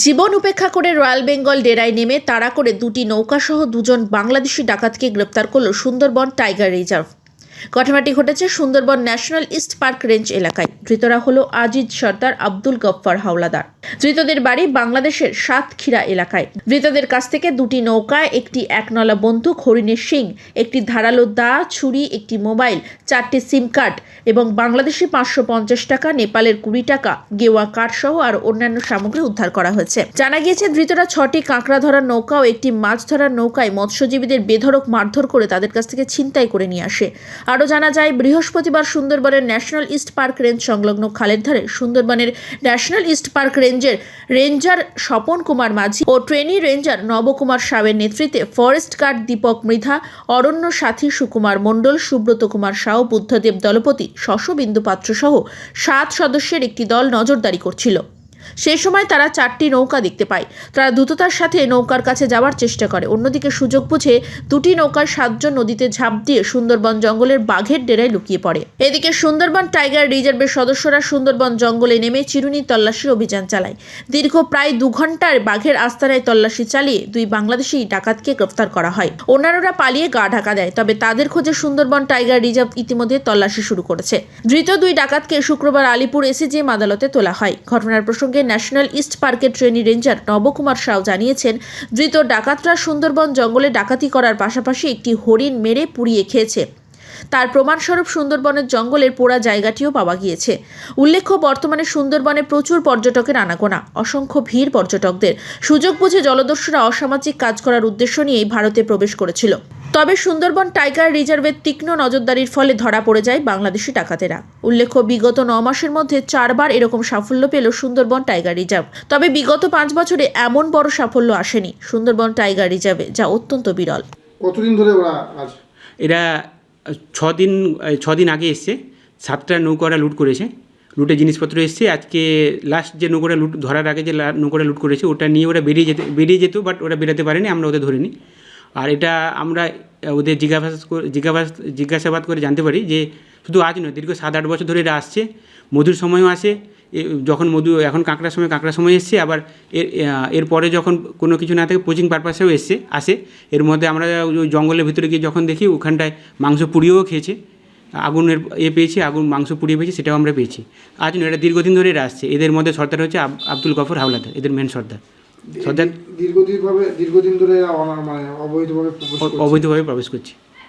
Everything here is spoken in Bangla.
জীবন উপেক্ষা করে রয়্যাল বেঙ্গল ডেরায় নেমে তাড়া করে দুটি নৌকাসহ দুজন বাংলাদেশি ডাকাতকে গ্রেপ্তার করল সুন্দরবন টাইগার রিজার্ভ। ঘটনাটি ঘটেছে Sundarban national east park range এলাকায়। ধৃতরা হল আজিজ সর্দার আব্দুল গফফার হাওলাদার। ধৃতদের বাড়ি বাংলাদেশের সাতক্ষীরা এলাকায়। ধৃতদের কাছ থেকে দুটি নৌকায় একটি একনলা বন্দুক, হরিণের সিং একটি ধারালো দা, ছুরি, একটি মোবাইল, চারটি সিম কার্ড এবং বাংলাদেশি পাঁচশো পঞ্চাশ টাকা, নেপালের কুড়ি টাকা, গেওয়া কাঠ সহ আর অন্যান্য সামগ্রী উদ্ধার করা হয়েছে। জানা গিয়েছে, ধৃতরা ছটি কাঁকড়া ধরার নৌকা ও একটি মাছ ধরার নৌকায় মৎস্যজীবীদের বেধড়ক মারধর করে তাদের কাছ থেকে ছিনতাই করে নিয়ে আসে। আরও জানা যায়, বৃহস্পতিবার সুন্দরবনের ন্যাশনাল ইস্ট পার্ক রেঞ্জ সংলগ্ন খালের ধারে সুন্দরবনের ন্যাশনাল ইস্ট পার্ক রেঞ্জের রেঞ্জার স্বপন কুমার মাঝি ও ট্রেনি রেঞ্জার নবকুমার সাহের নেতৃত্বে ফরেস্ট গার্ড দীপক মৃধা, অরণ্য সাথী সুকুমার মণ্ডল, সুব্রত কুমার সাউ, বুদ্ধদেব দলপতি, শশবিন্দু পাত্র সহ সাত সদস্যের একটি দল নজরদারি করছিল। সেই সময় তারা চারটি নৌকা দেখতে পায়। তারা দ্রুততার সাথে নৌকার কাছে যাওয়ার চেষ্টা করে। অন্যদিকে সুযোগ বুঝে দুটি নৌকার সাতজন নদীতে ঝাঁপ দিয়ে সুন্দরবন জঙ্গলের বাঘের ডেরায় লুকিয়ে পড়ে। এদিকে সুন্দরবন টাইগার রিজার্ভের সদস্যরা সুন্দরবন জঙ্গলে নেমে চিরুনি তল্লাশির অভিযান চালায়। দীর্ঘ প্রায় দু ঘণ্টার বাঘের আস্তানায় তল্লাশি চালিয়ে দুই বাংলাদেশি ডাকাতকে গ্রেফতার করা হয়। অন্যান্যরা পালিয়ে গা ঢাকা দেয়, তবে তাদের খোঁজে সুন্দরবন টাইগার রিজার্ভ ইতিমধ্যে তল্লাশি শুরু করেছে। ধৃত দুই ডাকাতকে শুক্রবার আলিপুর এসে এসিজিএম আদালতে তোলা হয়। ঘটনার প্রসঙ্গে ন্যাশনাল ইস্ট পার্কের ট্রেনি রেঞ্জার নবকুমার সাউ জানিয়েছেন, ধৃত ডাকাতরা সুন্দরবন জঙ্গলে ডাকাতি করার পাশাপাশি একটি হরিণ মেরে পুড়িয়ে খেয়েছে। তার প্রমাণস্বরূপ সুন্দরবনের জঙ্গলের পোড়া জায়গাটিও পাওয়া গিয়েছে। উল্লেখ্য, বর্তমানে সুন্দরবনে প্রচুর পর্যটকের আনাগোনা, অসংখ্য ভিড় পর্যটকদের। সুযোগ বুঝে জলদস্যুরা অসামাজিক কাজ করার উদ্দেশ্য নিয়েই ভারতে প্রবেশ করেছিল। তবে সুন্দরবন টাইগার রিজার্ভের তীক্ষ্ণ নজরদারির ফলে ধরা পড়ে যায় বাংলাদেশি ডাকাতেরা উল্লেখ্য বিগত ন মাসের মধ্যে চারবার এরকম সাফল্য পেল সুন্দরবন টাইগার রিজার্ভ। তবে বিগত পাঁচ বছরে এমন বড় সাফল্য আসেনি সুন্দরবন টাইগার রিজার্ভে যা অত্যন্ত বিরল। কতদিন ধরে ওরা আজ? এরা ছ দিন ছ দিন আগে এসছে। সাতটা নৌকারা লুট করেছে। লুটে জিনিসপত্র এসছে। আজকে লাস্ট যে নৌকোটা লুট ধরার আগে যে লা- নৌকোটা লুট করেছে ওটা নিয়ে ওরা বেরিয়ে যেতে বেরিয়ে যেত বাট ওরা বেরোতে পারেনি আমরা ওদের ধরিনি। আর এটা আমরা ওদের জিজ্ঞাসা করে জিজ্ঞাসা জিজ্ঞাসাবাদ করে জানতে পারি যে শুধু আজ নয়, দীর্ঘ সাত আট বছর ধরে এরা আসছে। মধুর সময়ও আসে যখন মধু, এখন কাঁকড়ার সময় কাঁকড়ার সময় এসছে, আবার এর এরপরে যখন কোনো কিছু না থাকে কোচিং পারপাসেও এসছে, আসে। এর মধ্যে আমরা ওই জঙ্গলের ভিতরে গিয়ে যখন দেখি, ওখানটায় মাংস পুড়িয়েও খেয়েছে। আগুনের এ পেয়েছি, আগুন মাংস পুড়িয়ে পেয়েছি, সেটাও আমরা পেয়েছি। আজ নয় এটা দীর্ঘদিন ধরে এরা আসছে। এদের মধ্যে সর্দার হচ্ছে আব- আব্দুল গফর হাওলাদার, এদের মেন সর্দার। দীর্ঘদিনভাবে দীর্ঘদিন ধরে মানে অবৈধভাবে প্রবেশ করছে।